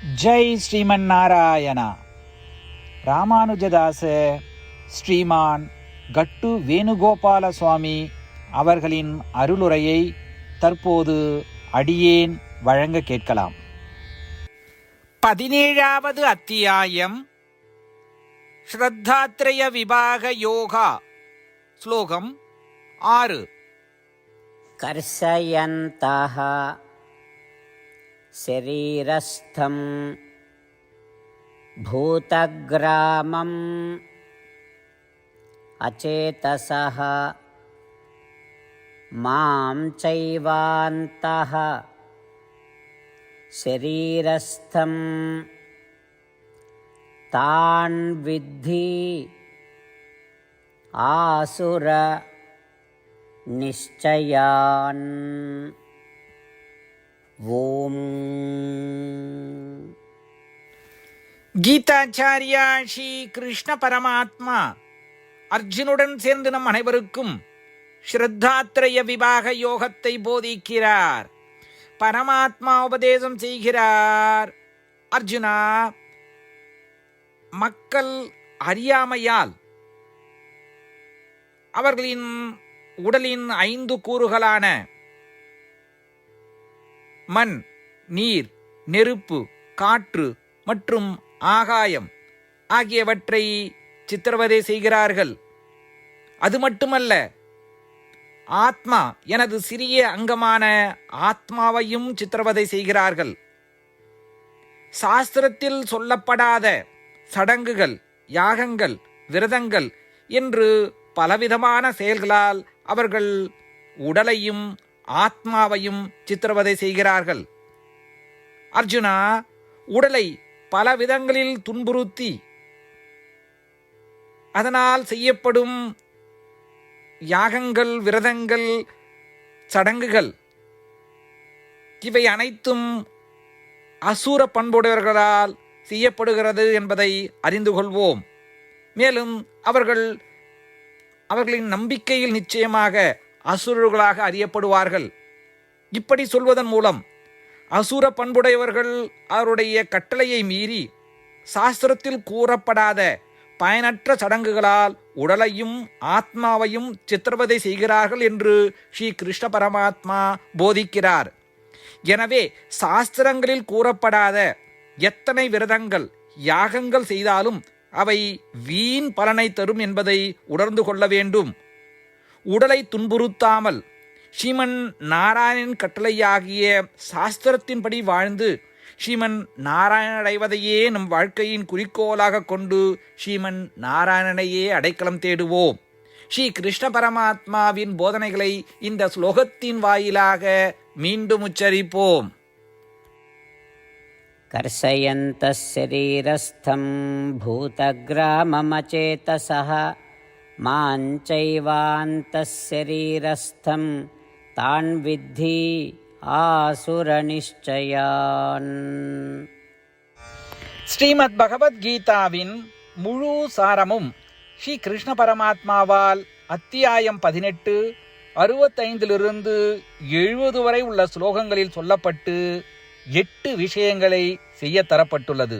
ஜெய் ஸ்ரீமன் நாராயணா ராமானுஜதாச ஸ்ரீமான் கட்டு வேணுகோபால சுவாமி அவர்களின் அருளுரையை தற்போது அடியேன் வழங்க கேட்கலாம். பதினேழாவது அத்தியாயம் ஸ்ரத்தாத்ரய விபாக யோகா ஸ்லோகம் ஆறு. கர்ஷயந்தா शरीरस्थं भूतग्रामम् अचेतसः मां चैवान्तः शरीरस्थं तान् विद्धि आसुर ஓம். கீதாச்சாரியா ஸ்ரீ கிருஷ்ண பரமாத்மா. அர்ஜுனுடன் சேர்ந்து நம் அனைவருக்கும் ஸ்ரத்தாத்திரய விவாக யோகத்தை போதிக்கிறார். பரமாத்மா உபதேசம் செய்கிறார். அர்ஜுனா மக்கள் அறியாமையால் அவர்களின் உடலின் ஐந்து கூறுகளான மண் நீர் நெருப்பு காற்று மற்றும் ஆகாயம் ஆகியவற்றை சித்திரவதை செய்கிறார்கள். அது மட்டுமல்ல ஆத்மா எனது சிறிய அங்கமான ஆத்மாவையும் சித்திரவதை செய்கிறார்கள். சாஸ்திரத்தில் சொல்லப்படாத சடங்குகள் யாகங்கள் விரதங்கள் என்று பலவிதமான செயல்களால் அவர்கள் உடலையும் ஆத்மாவையும் சித்திரவதை செய்கிறார்கள். அர்ஜுனா உடலை பல விதங்களில் துன்புறுத்தி அதனால் செய்யப்படும் யாகங்கள் விரதங்கள் சடங்குகள் இவை அனைத்தும் அசூர பண்புடையவர்களால் செய்யப்படுகிறது என்பதை அறிந்து கொள்வோம். மேலும் அவர்கள் அவர்களின் நம்பிக்கையில் நிச்சயமாக அசுரர்களாக அறியப்படுவார்கள். இப்படி சொல்வதன் மூலம் அசுர பண்புடையவர்கள் அவருடைய கட்டளையை மீறி சாஸ்திரத்தில் கூறப்படாத பயனற்ற சடங்குகளால் உடலையும் ஆத்மாவையும் சித்திரவதை செய்கிறார்கள் என்று ஸ்ரீ கிருஷ்ண பரமாத்மா போதிக்கிறார். எனவே சாஸ்திரங்களில் கூறப்படாத எத்தனை விரதங்கள் யாகங்கள் செய்தாலும் அவை வீண் பலனை தரும் என்பதை உணர்ந்து கொள்ள வேண்டும். உடலை துன்புறுத்தாமல் ஸ்ரீமன் நாராயணன் கட்டளையாகிய சாஸ்திரத்தின்படி வாழ்ந்து ஸ்ரீமன் நாராயணன் அடைவதையே நம் வாழ்க்கையின் குறிக்கோளாக கொண்டு ஸ்ரீமன் நாராயணனையே அடைக்கலம் தேடுவோம் ஸ்ரீ கிருஷ்ண பரமாத்மாவின் போதனைகளை இந்த ஸ்லோகத்தின் வாயிலாக மீண்டும் உச்சரிப்போம் कर्षयन्तः शरीरस्थं भूतग्राममचेतसः मां चैवान्तः शरीरस्थं तान् विद्धि आसुरनिश्चयान् ஸ்ரீமத் பகவத்கீதாவின் முழு சாரமும் ஸ்ரீ கிருஷ்ண பரமாத்மாவால் அத்தியாயம் பதினெட்டு அறுபத்தைந்திலிருந்து எழுபது வரை உள்ள ஸ்லோகங்களில் சொல்லப்பட்டு எட்டு விஷயங்களை செய்ய தரப்பட்டுள்ளது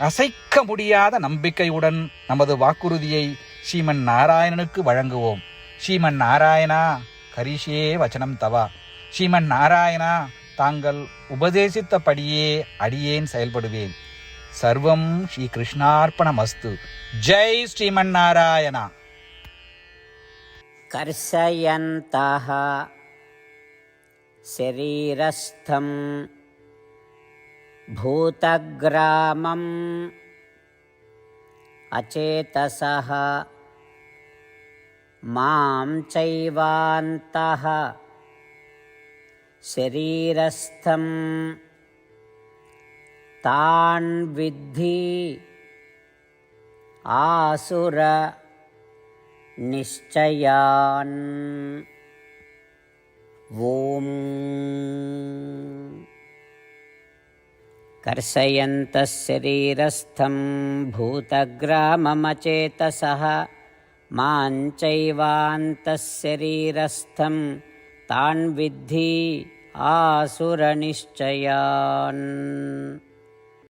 அசைக்க முடியாத நம்பிக்கையுடன் நமது வாக்குறுதியை ஸ்ரீமன் நாராயணனுக்கு வழங்குவோம் ஸ்ரீமன் நாராயணா கரிஷே வச்சனம் தவா ஸ்ரீமன் நாராயணா தாங்கள் உபதேசித்தபடியே அடியேன் செயல்படுவேன் சர்வம் ஸ்ரீ கிருஷ்ணார்ப்பணமஸ்து ஜெய் ஸ்ரீமன் நாராயணா कर्षयन्तः शरीरस्थं भूतग्रामम् अचेतसः। मां चैवान्तः। शरीरस्थं तान् विद्धि। आसुर निश्चयान्। ॐ कर्षयन्तः शरीरस्थं भूतग्राममचेतसः। मां चैवान्तः शरीरस्थं तान् विद्धि आसुरनिश्चयान्